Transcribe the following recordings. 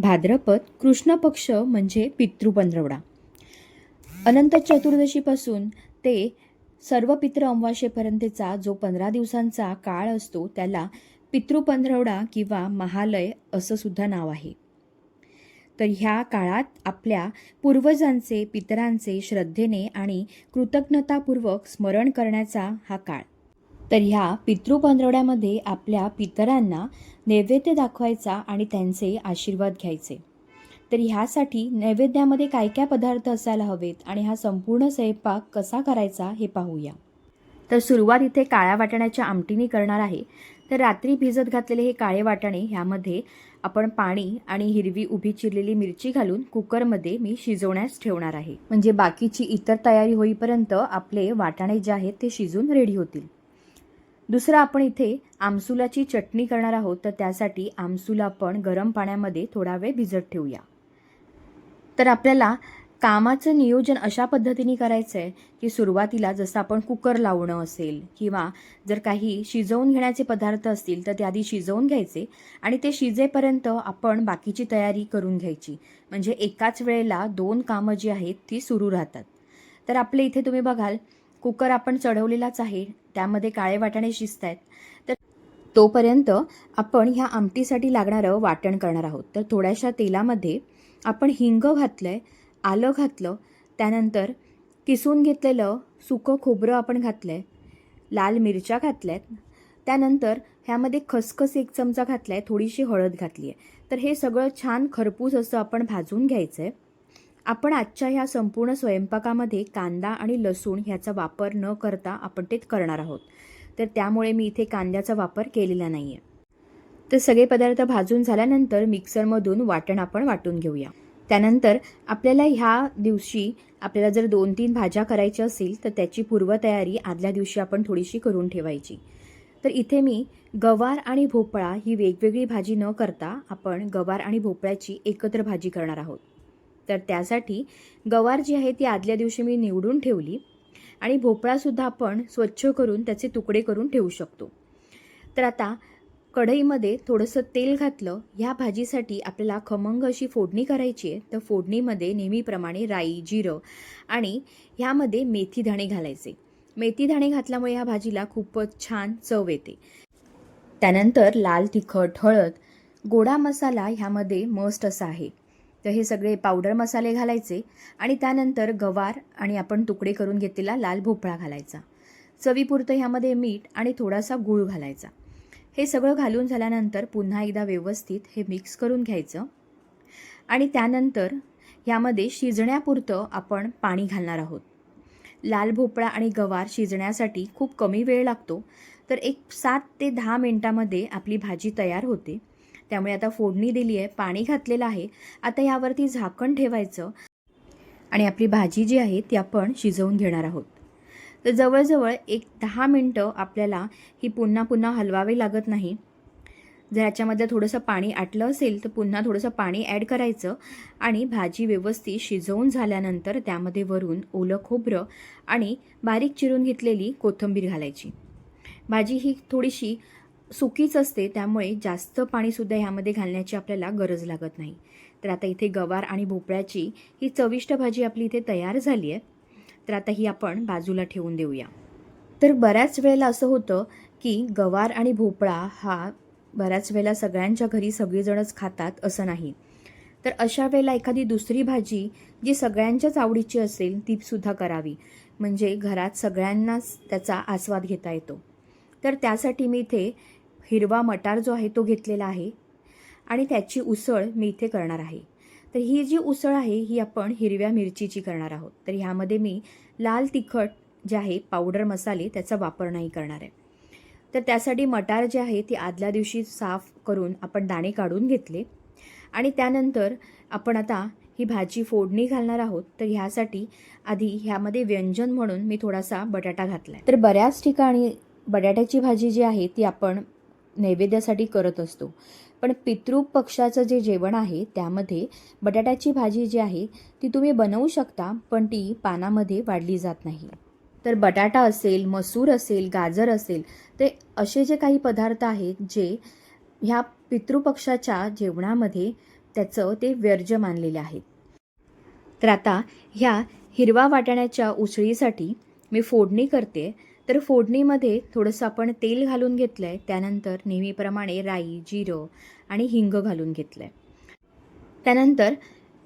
भाद्रपद कृष्ण पक्ष म्हणजे पितृपंधरवडा अनंत चतुर्दशीपासून ते सर्व पितृ अमावास्येपर्यंतचा जो पंधरा दिवसांचा काळ असतो त्याला पितृपंधरवडा किंवा महालय असं सुद्धा नाव आहे. तर ह्या काळात आपल्या पूर्वजांचे पितरांचे श्रद्धेने आणि कृतज्ञतापूर्वक स्मरण करण्याचा हा काळ. तर ह्या पितृपंधरवड्यामध्ये आपल्या पितरांना नैवेद्य दाखवायचा आणि त्यांचे आशीर्वाद घ्यायचे. तर ह्यासाठी नैवेद्यामध्ये काय काय पदार्थ असायला हवेत आणि हा संपूर्ण स्वयंपाक कसा करायचा हे पाहूया. तर सुरुवात इथे काळ्या वाटाण्याच्या आमटीने करणार आहे. तर रात्री भिजत घातलेले हे काळे वाटाणे ह्यामध्ये आपण पाणी आणि हिरवी उभी चिरलेली मिरची घालून कुकरमध्ये मी शिजवण्यास ठेवणार आहे. म्हणजे बाकीची इतर तयारी होईपर्यंत आपले वाटाणे जे आहेत ते शिजून रेडी होतील. दुसरं आपण इथे आमसुलाची चटणी करणार आहोत तर त्यासाठी आमसूल आपण गरम पाण्यामध्ये थोडा वेळ भिजत ठेवूया. तर आपल्याला कामाचं नियोजन अशा पद्धतीने करायचं आहे की सुरुवातीला जसं आपण कुकर लावणं असेल किंवा जर काही शिजवून घेण्याचे पदार्थ असतील तर ते आधी शिजवून घ्यायचे आणि ते शिजेपर्यंत आपण बाकीची तयारी करून घ्यायची. म्हणजे एकाच वेळेला दोन कामं जी आहेत ती सुरू राहतात. तर आपले इथे तुम्ही बघाल कुकर आपण चढवलेलाच आहे त्यामध्ये काळे वाटाणे शिजत आहेत तर तोपर्यंत आपण ह्या आमटीसाठी लागणारं वाटण करणार आहोत. तर थोड्याशा तेलामध्ये आपण हिंग घातलं आहे आलं घातलं त्यानंतर किसून घेतलेलं सुकं खोबरं आपण घातलं आहे लाल मिरच्या घातल्या आहेत त्यानंतर ह्यामध्ये खसखस एक चमचा घातला आहे थोडीशी हळद घातली आहे तर हे सगळं छान खरपूस असं आपण भाजून घ्यायचं आहे आपण आजच्या ह्या संपूर्ण स्वयंपाकामध्ये कांदा आणि लसूण ह्याचा वापर न करता आपण ते करणार आहोत. तर त्यामुळे मी इथे कांद्याचा वापर केलेला नाही आहे तर सगळे पदार्थ भाजून झाल्यानंतर मिक्सरमधून वाटण आपण वाटून घेऊया. त्यानंतर आपल्याला ह्या दिवशी आपल्याला जर दोन तीन भाज्या करायच्या असेल तर त्याची पूर्वतयारी आदल्या दिवशी आपण थोडीशी करून ठेवायची. तर इथे मी गवार आणि भोपळा ही वेगवेगळी भाजी न करता आपण गवार आणि भोपळ्याची एकत्र भाजी करणार आहोत. तर त्यासाठी गवार जी आहे ती आदल्या दिवशी मी निवडून ठेवली आणि भोपळासुद्धा आपण स्वच्छ करून त्याचे तुकडे करून ठेवू शकतो. तर आता कढईमध्ये थोडंसं तेल घातलं. ह्या भाजीसाठी आपल्याला खमंग अशी फोडणी करायची आहे. तर फोडणीमध्ये नेहमीप्रमाणे राई जिरं आणि ह्यामध्ये मेथी दाणे घालायचे. मेथी दाणे घातल्यामुळे ह्या भाजीला खूपच छान चव येते. त्यानंतर लाल तिखट हळद गोडा मसाला ह्यामध्ये मस्ट असा आहे. तर हे सगळे पावडर मसाले घालायचे आणि त्यानंतर गवार आणि आपण तुकडे करून घेतलेला लाल भोपळा घालायचा. चवीपुरतं ह्यामध्ये मीठ आणि थोडासा गूळ घालायचा. हे सगळं घालून झाल्यानंतर पुन्हा एकदा व्यवस्थित हे मिक्स करून घ्यायचं. आणि त्यानंतर ह्यामध्ये शिजण्यापुरतं आपण पाणी घालणार आहोत. लाल भोपळा आणि गवार शिजण्यासाठी खूप कमी वेळ लागतो. तर एक सात ते दहा मिनटामध्ये आपली भाजी तयार होते. त्यामुळे आता फोडणी दिली आहे पाणी घातलेलं आहे. आता यावरती झाकण ठेवायचं आणि आपली भाजी जी आहे ती आपण शिजवून घेणार आहोत. तर जवळजवळ एक दहा मिनटं आपल्याला ही पुन्हा पुन्हा हलवावी लागत नाही. जर याच्यामध्ये थोडंसं पाणी आटलं असेल तर पुन्हा थोडंसं पाणी ॲड करायचं आणि भाजी व्यवस्थित शिजवून झाल्यानंतर त्यामध्ये वरून ओलं खोबरं आणि बारीक चिरून घेतलेली कोथिंबीर घालायची. भाजी ही थोडीशी सुकीच असते त्यामुळे जास्त पाणीसुद्धा ह्यामध्ये घालण्याची आपल्याला गरज लागत नाही. तर आता इथे गवार आणि भोपळ्याची ही चविष्ट भाजी आपली इथे तयार झाली आहे तर आता ही आपण बाजूला ठेवून देऊया. तर बऱ्याच वेळेला असं होतं की गवार आणि भोपळा हा बऱ्याच वेळेला सगळ्यांच्या घरी सगळीजणच खातात असं नाही. तर अशा वेळेला एखादी दुसरी भाजी जी सगळ्यांच्याच आवडीची असेल तीसुद्धा करावी. म्हणजे घरात सगळ्यांनाच त्याचा आस्वाद घेता येतो. तर त्यासाठी मी इथे हिरवा मटार जो आहे तो घेतलेला आहे आणि त्याची उसळ मी इथे करणार आहे. तर ही जी उसळ आहे ही आपण हिरव्या मिरचीची करणार आहोत. तर ह्यामध्ये मी लाल तिखट जे आहे पावडर मसाले त्याचा वापर नाही करणार आहे. तर त्यासाठी मटार जे आहे ती आदल्या दिवशी साफ करून आपण दाणे काढून घेतले. आणि त्यानंतर आपण आता ही भाजी फोडणी घालणार आहोत. तर ह्यासाठी आधी ह्यामध्ये व्यंजन म्हणून मी थोडासा बटाटा घातला तर बऱ्याच ठिकाणी बटाट्याची भाजी जी आहे ती आपण नैवेद्यासाठी करत असतो. पण पितृ पक्षाचं जे जेवण आहे त्यामध्ये बटाट्याची भाजी जी आहे ती तुम्ही बनवू शकता पण ती पानामध्ये वाढली जात नाही. तर बटाटा असेल मसूर असेल गाजर असेल ते असे जे काही पदार्थ आहेत जे ह्या पितृपक्षाच्या जेवणामध्ये त्याचं ते व्यर्ज मानलेले आहेत. तर आता ह्या हिरवा वाटाण्याच्या उसळीसाठी मी फोडणी करते. तर फोडणीमध्ये थोडंसं आपण तेल घालून घेतलं आहे त्यानंतर नेहमीप्रमाणे राई जिरं आणि हिंग घालून घेतलं आहे त्यानंतर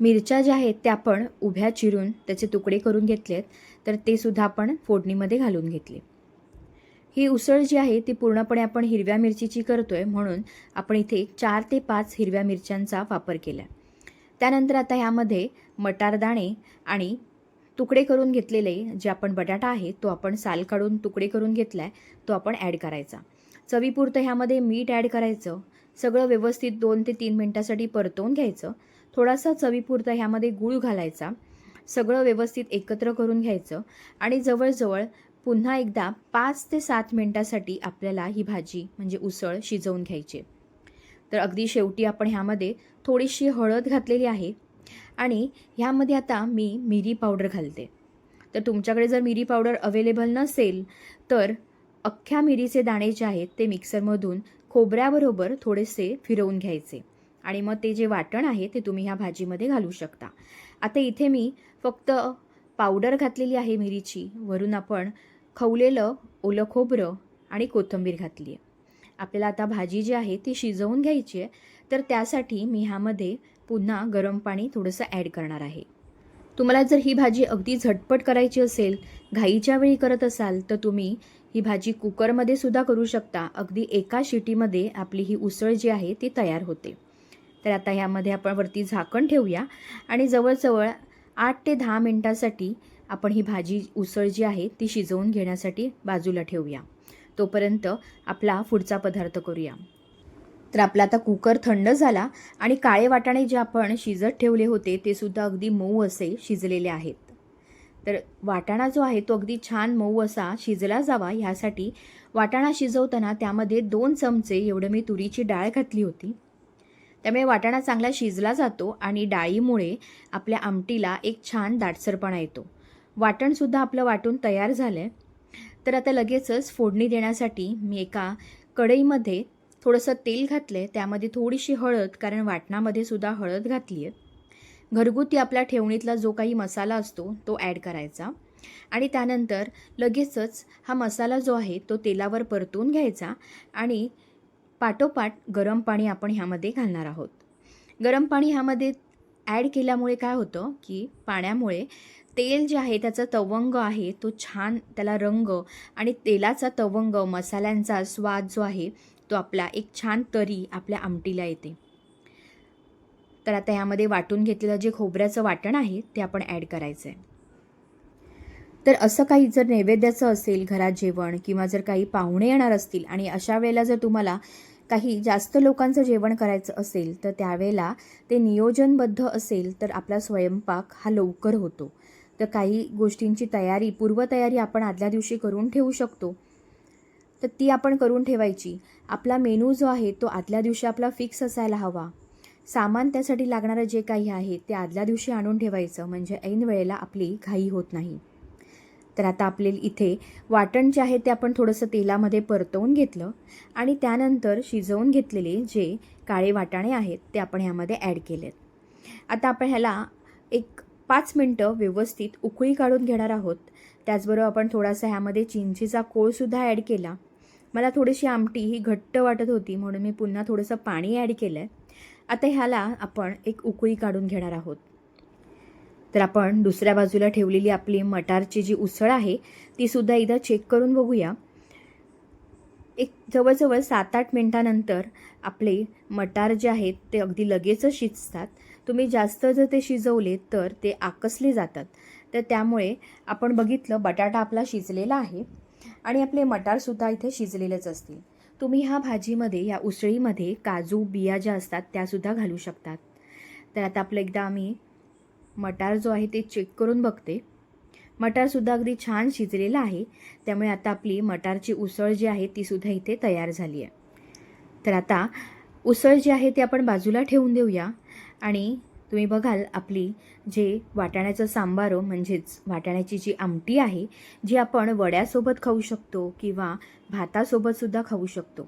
मिरच्या ज्या आहेत त्या आपण उभ्या चिरून त्याचे तुकडे करून घेतलेत तर ते सुद्धा आपण फोडणीमध्ये घालून घेतले. ही उसळ जी आहे ती पूर्णपणे आपण हिरव्या मिरचीची करतोय म्हणून आपण इथे चार ते पाच हिरव्या मिरच्यांचा वापर केला त्यानंतर आता ह्यामध्ये मटारदाणे आणि तुकडे करून घेतलेले जे आपण बटाटा आहे तो आपण साल काढून तुकडे करून घेतला आहे तो आपण ॲड करायचा. चवीपुरतं ह्यामध्ये मीठ ॲड करायचं. सगळं व्यवस्थित दोन ते तीन मिनटासाठी परतवून घ्यायचं. थोडासा चवीपुरता ह्यामध्ये गूळ घालायचा. सगळं व्यवस्थित एकत्र करून घ्यायचं. आणि जवळजवळ पुन्हा एकदा पाच ते सात मिनटासाठी आपल्याला ही भाजी म्हणजे उसळ शिजवून घ्यायची. तर अगदी शेवटी आपण ह्यामध्ये थोडीशी हळद घातलेली आहे. आणि ह्यामध्ये आता मी मिरी पावडर घालते. तर तुमच्याकडे जर मिरी पावडर अवेलेबल नसेल तर अख्ख्या मिरीचे दाणे जे आहेत ते मिक्सरमधून खोबऱ्याबरोबर थोडेसे फिरवून घ्यायचे. आणि मग ते जे वाटण आहे ते तुम्ही ह्या भाजीमध्ये घालू शकता. आता इथे मी फक्त पावडर घातलेली आहे मिरीची. वरून आपण खवलेलं ओलं खोबरं आणि कोथिंबीर घातली आहे आपल्याला आता भाजी जी आहे ती शिजवून घ्यायची आहे. तर त्यासाठी मी ह्यामध्ये पुन्हा गरम पाणी थोडंसं ॲड करणार आहे. तुम्हाला जर ही भाजी अगदी झटपट करायची असेल घाईच्या वेळी करत असाल तर तुम्ही ही भाजी कुकरमध्ये सुद्धा करू शकता. अगदी एका शिटीमध्ये आपली ही उसळ जी आहे ती तयार होते. तर आता ह्यामध्ये आपण वरती झाकण ठेवूया आणि जवळजवळ आठ ते दहा मिनटासाठी आपण ही भाजी उसळ जी आहे ती शिजवून घेण्यासाठी बाजूला ठेवूया. तोपर्यंत आपला पुढचा पदार्थ करूया. तर आपला आता कुकर थंड झाला आणि काळे वाटाणे जे आपण शिजत ठेवले होते ते सुद्धा अगदी मऊ असे शिजलेले आहेत. तर वाटाणा जो आहे तो अगदी छान मऊ असा शिजला जावा ह्यासाठी. वाटाणा शिजवताना त्यामध्ये दोन चमचे एवढं मी तुरीची डाळ घातली होती. त्यामुळे वाटाणा चांगला शिजला जातो आणि डाळीमुळे आपल्या आमटीला एक छान दाटसरपणा येतो. वाटणसुद्धा आपलं वाटून तयार झालं आहे तर आता लगेचच फोडणी देण्यासाठी मी एका कढईमध्ये थोडंसं तेल घातलं आहे त्यामध्ये थोडीशी हळद कारण वाटणामध्ये सुद्धा हळद घातली आहे घरगुती आपल्या ठेवणीतला जो काही मसाला असतो तो ॲड करायचा. आणि त्यानंतर लगेचच हा मसाला जो आहे तो तेलावर परतून घ्यायचा आणि पाठोपाठ गरम पाणी आपण ह्यामध्ये घालणार आहोत. गरम पाणी ह्यामध्ये ॲड केल्यामुळे काय होतं की पाण्यामुळे तेल जे आहे त्याचा तवंग आहे तो छान त्याला रंग आणि तेलाचा तवंग मसाल्यांचा स्वाद जो आहे तो आपला एक छान तरी आपल्या आमटीला येते. तर आता ह्यामध्ये वाटून घेतलेलं जे खोबऱ्याचं वाटण आहे ते आपण ॲड करायचं आहे तर असं काही जर नैवेद्याचं असेल घरात जेवण किंवा जर काही पाहुणे येणार असतील आणि अशा वेळेला जर तुम्हाला काही जास्त लोकांचं जेवण करायचं असेल तर त्यावेळेला ते नियोजनबद्ध असेल तर आपला स्वयंपाक हा लवकर होतो. तर काही गोष्टींची तयारी पूर्वतयारी आपण आदल्या दिवशी करून ठेवू शकतो. तर ती आपण करून ठेवायची. आपला मेनू जो आहे तो आदल्या दिवशी आपला फिक्स असायला हवा. सामान त्यासाठी लागणारं जे काही आहे ते आदल्या दिवशी आणून ठेवायचं म्हणजे ऐन वेळेला आपली घाई होत नाही. तर आता आपले इथे वाटण जे आहे ते आपण थोडंसं तेलामध्ये परतवून घेतलं आणि त्यानंतर शिजवून घेतलेले जे काळे वाटाणे आहेत ते आपण ह्यामध्ये ॲड केलेत. आता आपण ह्याला एक पाच मिनटं व्यवस्थित उकळी काढून घेणार आहोत. त्याचबरोबर आपण थोडासा ह्यामध्ये चिंचेचा कोळसुद्धा ॲड केला. मला थोडीशी आमटी ही घट्ट वाटत होती म्हणून मी पुन्हा थोडंसं पाणी ॲड केलं आहे आता ह्याला आपण एक उकळी काढून घेणार आहोत. तर आपण दुसऱ्या बाजूला ठेवलेली आपली मटारची जी उसळ आहे ती सुद्धा एकदा चेक करून बघूया. एक जवळजवळ सात आठ मिनटानंतर आपले मटार जे आहेत ते अगदी लगेचच शिजतात. तुम्ही जास्त जर ते शिजवले तर ते आकसले जातात. तर त्यामुळे आपण बघितलं बटाटा आपला शिजलेला आहे. आणि आपले मटारसुद्धा इथे शिजलेलेच असतील. तुम्ही ह्या भाजीमध्ये या उसळीमध्ये काजू बिया ज्या असतात त्यासुद्धा घालू शकतात. तर आता आपलं एकदा आम्ही मटार जो आहे ते चेक करून बघते. मटारसुद्धा अगदी छान शिजलेलं आहे. त्यामुळे आता आपली मटारची उसळ जी आहे तीसुद्धा इथे तयार झाली आहे. तर आता उसळ जी आहे ती आपण बाजूला ठेवून देऊया. आणि तुम्ही बघाल आपली जे वाटाण्याचं सांबारो म्हणजेच वाटाण्याची जी आमटी आहे जी आपण वड्यासोबत खाऊ शकतो किंवा भातासोबतसुद्धा खाऊ शकतो.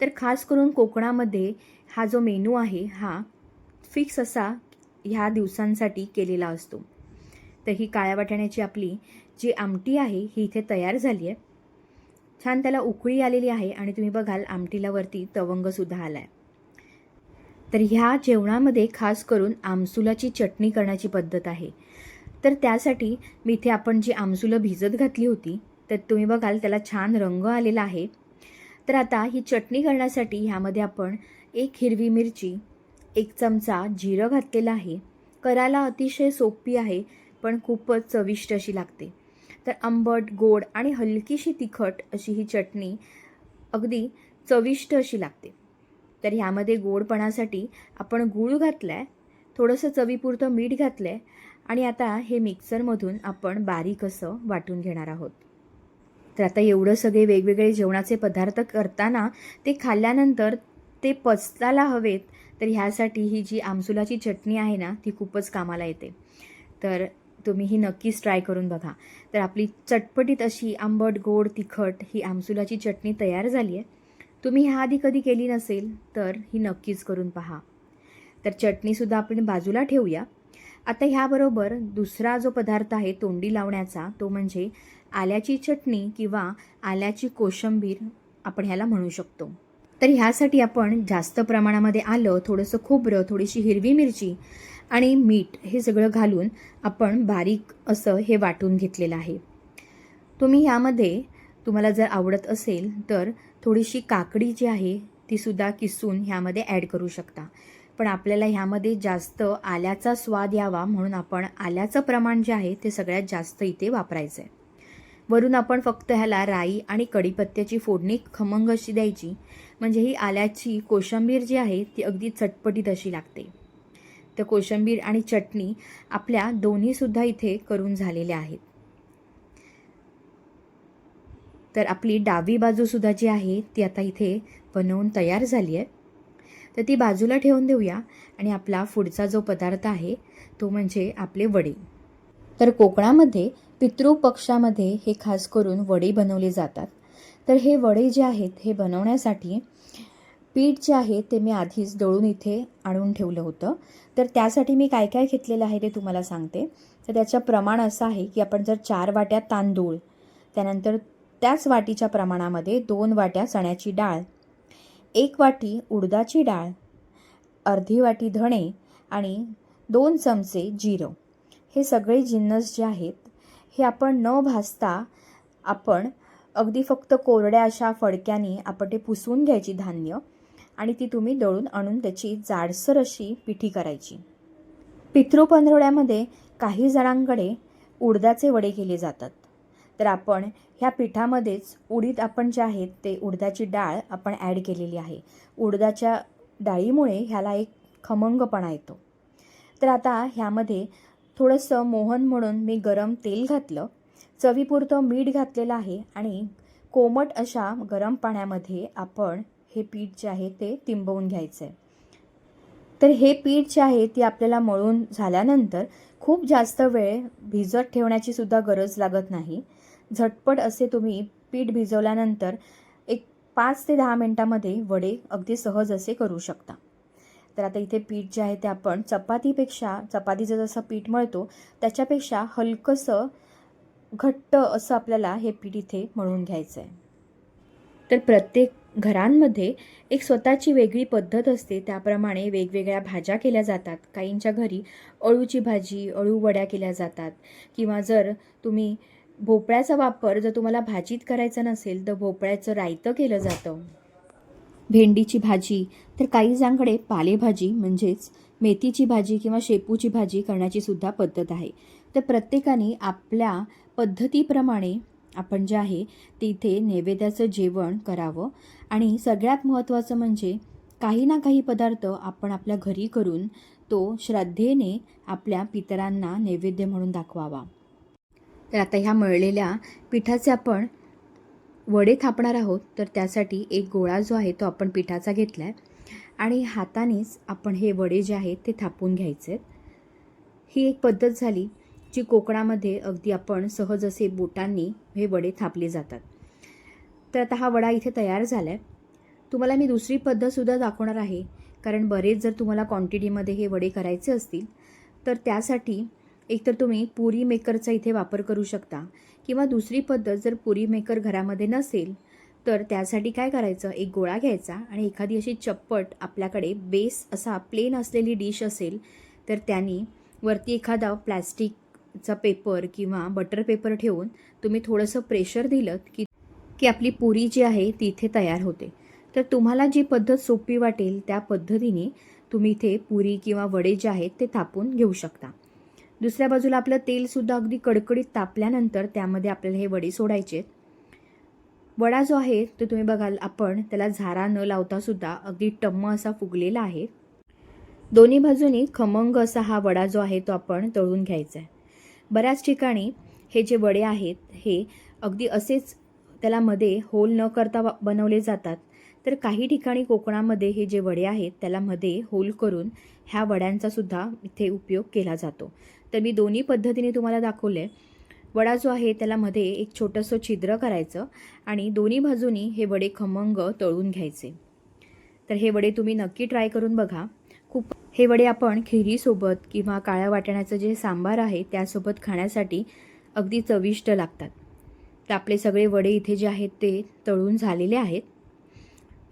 तर खास करून कोकणामध्ये हा जो मेनू आहे हा फिक्स असा ह्या दिवसांसाठी केलेला असतो. तर ही काळ्या वाटाण्याची आपली जी आमटी आहे ही इथे तयार झाली आहे. छान त्याला उकळी आलेली आहे आणि तुम्ही बघाल आमटीला वरती तवंगसुद्धा आला आहे तर ह्या जेवणामध्ये खास करून आमसुलाची चटणी करण्याची पद्धत आहे. तर त्यासाठी मी इथे आपण जी आमसुलं भिजत घातली होती तर तुम्ही बघाल त्याला छान रंग आलेला आहे. तर आता ही चटणी करण्यासाठी ह्यामध्ये आपण एक हिरवी मिरची एक चमचा जिरं घातलेलं आहे. करायला अतिशय सोपी आहे पण खूपच चविष्ट अशी लागते. तर आंबट गोड आणि हलकीशी तिखट अशी ही चटणी अगदी चविष्ट अशी लागते. तर ह्यामध्ये गोडपणासाठी आपण गूळ घातला आहे थोडंसं चवीपुरतं मीठ घातलं आहे आणि आता हे मिक्सरमधून आपण बारीक असं वाटून घेणार आहोत. तर आता एवढं सगळे वेगवेगळे जेवणाचे पदार्थ करताना ते खाल्ल्यानंतर ते पचताला हवेत तर ह्यासाठी ही जी आमसुलाची चटणी आहे ना ती खूपच कामाला येते. तर तुम्ही ही नक्कीच ट्राय करून बघा. तर आपली चटपटीत अशी आंबट गोड तिखट ही आमसुलाची चटणी तयार झाली आहे. तुम्ही ह्या आधी कधी केली नसेल तर ही नक्कीच करून पहा. तर चटणीसुद्धा आपण बाजूला ठेवूया. आता ह्याबरोबर दुसरा जो पदार्थ आहे तोंडी लावण्याचा तो म्हणजे आल्याची चटणी किंवा आल्याची कोशंबीर आपण ह्याला म्हणू शकतो. तर ह्यासाठी आपण जास्त प्रमाणामध्ये आलं थोडंसं खोबरं थोडीशी हिरवी मिरची आणि मीठ हे सगळं घालून आपण बारीक असं हे वाटून घेतलेलं आहे. तुम्ही ह्यामध्ये तुम्हाला जर आवडत असेल तर थोडीशी काकडी जी आहे तीसुद्धा किसून ह्यामध्ये ॲड करू शकता. पण आपल्याला ह्यामध्ये जास्त आल्याचा स्वाद यावा म्हणून आपण आल्याचं प्रमाण जे आहे ते सगळ्यात जास्त इथे वापरायचं आहे वरून आपण फक्त ह्याला राई आणि कढीपत्त्याची फोडणी खमंग अशी द्यायची. म्हणजे ही आल्याची कोशंबीर जी आहे ती अगदी चटपटीत अशी लागते. तर कोशंबीर आणि चटणी आपल्या दोन्हीसुद्धा इथे करून झालेल्या आहेत. तर आपली डावी बाजूसुद्धा जी आहे ती आता इथे बनवून तयार झाली आहे. तर ती बाजूला ठेवून देऊया आणि आपला पुढचा जो पदार्थ आहे तो म्हणजे आपले वडे. तर कोकणामध्ये पितृपक्षामध्ये हे खास करून वडे बनवले जातात. तर हे वडे जे आहेत हे बनवण्यासाठी पीठ जे आहे ते मी आधीच दळून इथे आणून ठेवलं होतं. तर त्यासाठी मी काय काय घेतलेलं आहे ते तुम्हाला सांगते. तर त्याचं प्रमाण असं आहे की आपण जर चार वाट्या तांदूळ त्यानंतर त्याच वाटीच्या प्रमाणामध्ये दोन वाट्या चण्याची डाळ एक वाटी उडदाची डाळ अर्धी वाटी धणे आणि दोन चमचे जिरं. हे सगळे जिन्नस जे आहेत हे आपण न भाजता आपण अगदी फक्त कोरड्या अशा फडक्याने आपण ते पुसून घ्यायची धान्य आणि ती तुम्ही दळून आणून त्याची जाडसर अशी पिठी करायची. पितृपंधरवड्यामध्ये काही जणांकडे उडदाचे वडे केले जातात. तर आपण ह्या पिठामध्येच उडीद आपण जे आहेत ते उडदाची डाळ आपण ॲड केलेली आहे. उडदाच्या डाळीमुळे ह्याला एक खमंगपणा येतो. तर आता ह्यामध्ये थोडंसं मोहन म्हणून मी गरम तेल घातलं. चवीपुरतं मीठ घातलेलं आहे आणि कोमट अशा गरम पाण्यामध्ये आपण हे पीठ जे आहे ते तिंबवून घ्यायचं आहे. तर हे पीठ जे आहे ते आपल्याला मळून झाल्यानंतर खूप जास्त वेळ भिजत ठेवण्याची सुद्धा गरज लागत नाही. झटपट असे तुम्ही पीठ भिजवल्यानंतर एक पाच ते दहा मिनटामध्ये वडे अगदी सहज असे करू शकता. तर आता इथे पीठ जे आहे ते आपण चपातीपेक्षा चपातीचं जसं पीठ मळतो त्याच्यापेक्षा हलकंसं घट्ट असं आपल्याला हे पीठ इथे मळून घ्यायचं आहे तर प्रत्येक घरांमध्ये एक स्वतःची वेगळी पद्धत असते. त्याप्रमाणे वेगवेगळ्या भाज्या केल्या जातात. काहींच्या घरी अळूची भाजी अळू वड्या केल्या जातात. किंवा जर तुम्ही भोपळ्याचा वापर जर तुम्हाला भाजीत करायचा नसेल तर भोपळ्याचं रायतं केलं जातं. भेंडीची भाजी तर काही जणांकडे पालेभाजी म्हणजेच मेथीची भाजी किंवा शेपूची भाजी करण्याची सुद्धा पद्धत आहे. तर प्रत्येकाने आपल्या पद्धतीप्रमाणे आपण जे आहे तिथे नैवेद्याचं जेवण करावं. आणि सगळ्यात महत्त्वाचं म्हणजे काही ना काही पदार्थ आपण आपल्या घरी करून तो श्रद्धेने आपल्या पितरांना नैवेद्य म्हणून दाखवावा. तर आता ह्या मळलेल्या पिठाचे आपण वडे थापणार आहोत. तर त्यासाठी एक गोळा जो आहे तो आपण पिठाचा घेतला आहे आणि हातानेच आपण हे वडे जे आहेत ते थापून घ्यायचे ही एक पद्धत झाली जी कोकणामध्ये अगदी आपण सहज असे बोटांनी हे वडे थापले जातात. तर आता हा वडा इथे तयार झाला आहे तुम्हाला मी दुसरी पद्धतसुद्धा दाखवणार आहे. कारण बरेच जर तुम्हाला क्वांटिटीमध्ये हे वडे करायचे असतील तर त्यासाठी एकतर तुम्ही पुरी मेकरचा इथे वापर करू शकता किंवा दुसरी पद्धत जर पुरी मेकर घरामध्ये नसेल तर त्यासाठी काय करायचं? एक गोळा घ्यायचा आणि एखादी अशी चप्पट आपल्याकडे बेस असा प्लेन असलेली डिश असेल तर त्यांनी वरती एखादा प्लॅस्टिकचा पेपर किंवा बटर पेपर ठेवून तुम्ही थोडंसं प्रेशर दिलं की की आपली पुरी जी आहे ती इथे तयार होते. तर तुम्हाला जी पद्धत सोपी वाटेल त्या पद्धतीने तुम्ही इथे पुरी किंवा वडे जे आहेत ते थापून घेऊ शकता. दुसऱ्या बाजूला आपलं तेलसुद्धा अगदी कडकडीत तापल्यानंतर त्यामध्ये आपल्याला हे वडे सोडायचे वडा जो आहे तो तुम्ही बघाल आपण त्याला झारा न लावतासुद्धा अगदी टम्म असा फुगलेला आहे. दोन्ही बाजूनी खमंग असा हा वडा जो आहे तो आपण तळून घ्यायचा आहे बऱ्याच ठिकाणी हे जे वडे आहेत हे अगदी असेच त्याला मध्ये होल न करता बनवले जातात. तर काही ठिकाणी कोकणामध्ये हे जे वडे आहेत त्याला मध्ये होल करून ह्या वड्यांचासुद्धा इथे उपयोग केला जातो. तर मी दोन्ही पद्धतीने तुम्हाला दाखवले. वडा जो आहे त्याला मध्ये एक छोटंसं छिद्र करायचं आणि दोन्ही बाजूनी हे वडे खमंग तळून घ्यायचे. तर हे वडे तुम्ही नक्की ट्राय करून बघा. खूप हे वडे आपण खिरीसोबत किंवा काळ्या वाटाण्याचं जे सांबार आहे त्यासोबत खाण्यासाठी अगदी चविष्ट लागतात. तर आपले सगळे वडे इथे जे आहेत ते तळून झालेले आहेत.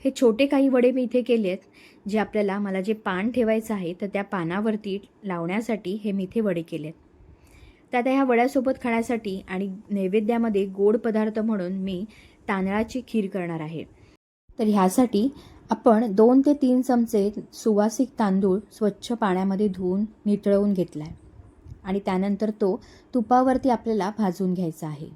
हे छोटे काही वडे मी इथे केले आहेत जे आपल्याला मला जे पान ठेवायचं आहे तर त्या पानावरती लावण्यासाठी हे मी इथे वडे केले आहेत. तर आता ह्या वड्यासोबत खाण्यासाठी आणि नैवेद्यामध्ये गोड पदार्थ म्हणून मी तांदळाची खीर करणार आहे. तर ह्यासाठी आपण दोन ते तीन चमचे सुवासिक तांदूळ स्वच्छ पाण्यामध्ये धुवून नितळवून घेतला आहे आणि त्यानंतर तो तुपावरती आपल्याला भाजून घ्यायचा आहे.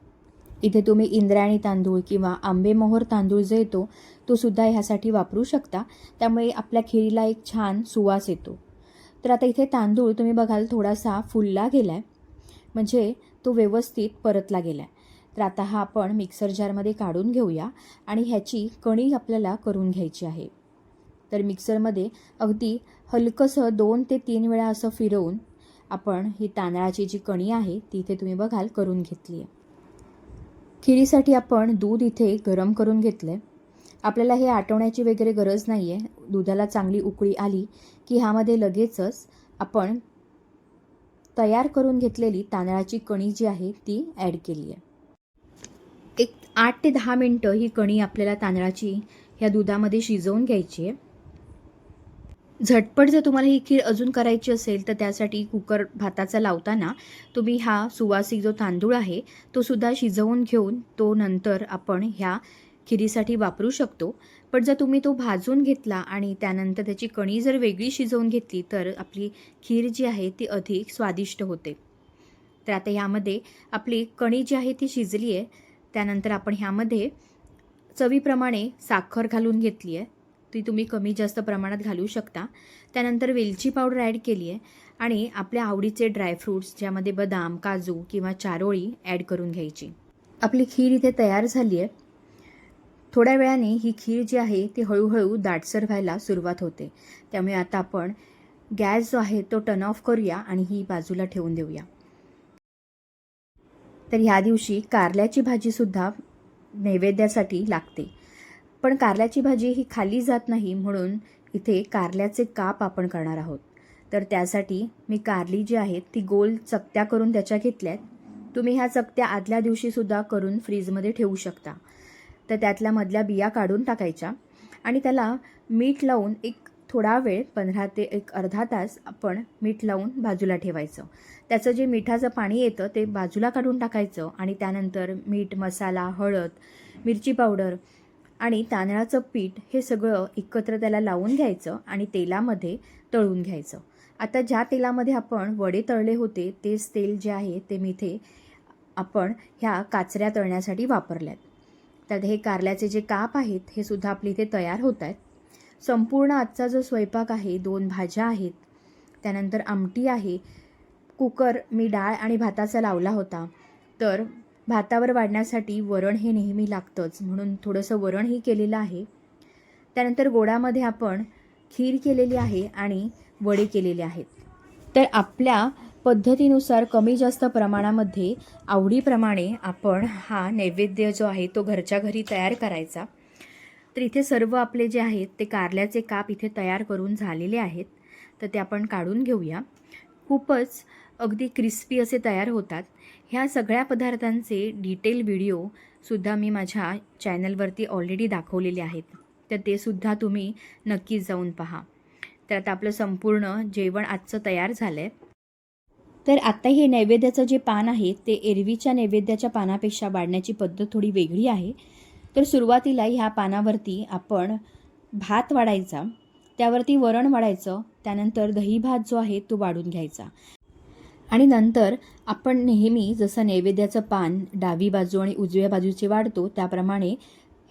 इथे तुम्ही इंद्रायणी तांदूळ किंवा आंबेमोहर तांदूळ जो येतो तो सुद्धा ह्यासाठी वापरू शकता. त्यामुळे आपल्या खिरीला एक छान सुवास येतो. तर आता इथे तांदूळ तुम्ही बघाल थोडासा फुलला गेला आहे म्हणजे तो व्यवस्थित परतला गेला आहे तर आता हा आपण मिक्सर जारमध्ये काढून घेऊया आणि ह्याची कणी आपल्याला करून घ्यायची आहे. तर मिक्सरमध्ये अगदी हलकंसं दोन ते तीन वेळा असं फिरवून आपण ही तांदळाची जी कणी आहे ती इथे तुम्ही बघाल करून घेतली आहे. खिरीसाठी आपण दूध इथे गरम करून घेतलं आहे आपल्याला हे आटवण्याची वगैरे गरज नाही आहे दुधाला चांगली उकळी आली की ह्यामध्ये लगेचच आपण तयार करून घेतलेली तांदळाची कणी जी आहे ती ॲड केली आहे एक आठ ते दहा मिनटं ही कणी आपल्याला तांदळाची ह्या दुधामध्ये शिजवून घ्यायची आहे झटपट जर तुम्हाला ही खीर अजून करायची असेल तर त्यासाठी कुकर भाताचा लावताना तुम्ही हा सुवासिक जो तांदूळ आहे तो सुद्धा शिजवून घेऊन तो नंतर आपण ह्या खिरीसाठी वापरू शकतो. पण जर तुम्ही तो भाजून घेतला आणि त्यानंतर त्याची कणी जर वेगळी शिजवून घेतली तर आपली खीर जी आहे ती अधिक स्वादिष्ट होते. तर आता ह्यामध्ये आपली कणी जी आहे ती शिजली आहे त्यानंतर आपण ह्यामध्ये चवीप्रमाणे साखर घालून घेतली आहे ती तुम्ही कमी जास्त प्रमाणात घालू शकता. त्यानंतर वेलची पावडर ॲड केली आहे आणि आपल्या आवडीचे ड्रायफ्रूट्स ज्यामध्ये बदाम काजू किंवा चारोळी ॲड करून घ्यायची. आपली खीर इथे तयार झाली आहे. थोड्या वेळाने ही खीर जी आहे ती हळूहळू दाटसर व्हायला सुरुवात होते. त्यामुळे आता आपण गॅस जो आहे तो टर्न ऑफ करूया आणि ही बाजूला ठेवून देऊया. तर ह्या दिवशी कारल्याची भाजीसुद्धा नैवेद्यासाठी लागते. पण कारल्याची भाजी ही खाली जात नाही म्हणून इथे कारल्याचे काप आपण करणार आहोत. तर त्यासाठी मी कारली जी आहेत ती गोल चकत्या करून त्याच्या घेतल्यात. तुम्ही ह्या चकत्या आदल्या दिवशीसुद्धा करून फ्रीजमध्ये ठेवू शकता. तर त्यातल्या मधल्या बिया काढून टाकायच्या आणि त्याला मीठ लावून एक थोडा वेळ पंधरा ते एक अर्धा तास आपण मीठ लावून बाजूला ठेवायचं. त्याचं जे मिठाचं पाणी येतं ते बाजूला काढून टाकायचं आणि त्यानंतर मीठ मसाला हळद मिरची पावडर आणि तांदळाचं पीठ हे सगळं एकत्र त्याला लावून घ्यायचं आणि तेलामध्ये तळून घ्यायचं. आता ज्या तेलामध्ये आपण वडे तळले होते तेच तेल जे आहे ते मिथे आपण ह्या काचऱ्या तळण्यासाठी वापरल्यात. तर हे कारल्याचे जे काप आहेत हे सुद्धा आपली इथे तयार होत आहेत. संपूर्ण आजचा जो स्वयंपाक आहे दोन भाज्या आहेत त्यानंतर आमटी आहे कुकर मी डाळ आणि भाताचा लावला होता. तर भातावर वाढण्यासाठी वरण हे नेहमी लागतंच. म्हणून थोडंसं वरणही केलेलं आहे. त्यानंतर गोडामध्ये आपण खीर केलेली आहे आणि वडे केलेले आहेत. तर आपल्या पद्धतीनुसार कमी जास्त प्रमाणामध्ये आवडीप्रमाणे आपण हा नैवेद्य जो आहे तो घरच्या घरी तयार करायचा. तर इथे सर्व आपले जे आहेत ते कारल्याचे काप इथे तयार करून झालेले आहेत. तर ते आपण काढून घेऊया. खूपच अगदी क्रिस्पी असे तयार होतात. ह्या सगळ्या पदार्थांचे डिटेल व्हिडिओसुद्धा मी माझ्या चॅनलवरती ऑलरेडी दाखवलेले आहेत. तर ते सुद्धा तुम्ही नक्कीच जाऊन पहा. तर आता आपलं संपूर्ण जेवण आजचं तयार झालं आहे तर आता हे नैवेद्याचं जे पान आहे ते एरवीच्या नैवेद्याच्या पानापेक्षा वाढण्याची पद्धत थोडी वेगळी आहे. तर सुरुवातीला ह्या पानावरती आपण भात वाढायचा त्यावरती वरण वाढायचं त्यानंतर दही भात जो आहे तो वाढून घ्यायचा. आणि नंतर आपण नेहमी जसं नैवेद्याचं पान डावी बाजू आणि उजव्या बाजूचे वाढतो त्याप्रमाणे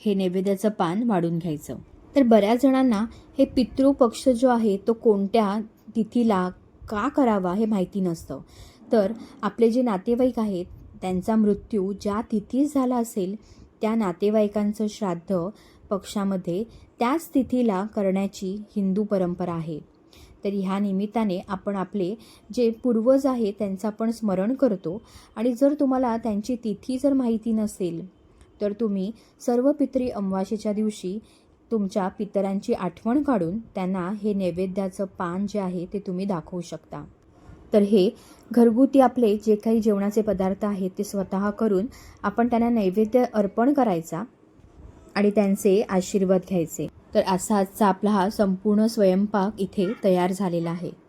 हे नैवेद्याचं पान वाढून घ्यायचं. तर बऱ्याच जणांना हे पितृ पक्ष जो आहे तो कोणत्या तिथीला का करावा हे माहिती नसतं. तर आपले जे नातेवाईक आहेत त्यांचा मृत्यू ज्या तिथीस झाला असेल त्या नातेवाईकांचं श्राद्ध पक्षामध्ये त्याच तिथीला करण्याची हिंदू परंपरा आहे. तर ह्या निमित्ताने आपण आपले जे पूर्वज आहे त्यांचं आपण स्मरण करतो. आणि जर तुम्हाला त्यांची तिथी जर माहिती नसेल तर तुम्ही सर्व पितरी अमावास्येच्या दिवशी तुमच्या पितरांची आठवण काढून त्यांना हे नैवेद्याचं पान जे आहे ते तुम्ही दाखवू शकता. तर हे घरगुती आपले जे काही जेवणाचे पदार्थ आहेत ते स्वतः करून आपण त्यांना नैवेद्य अर्पण करायचा आणि त्यांचे आशीर्वाद घ्यायचे. तर असा आजचा आपला हा संपूर्ण स्वयंपाक इथे तयार झालेला आहे.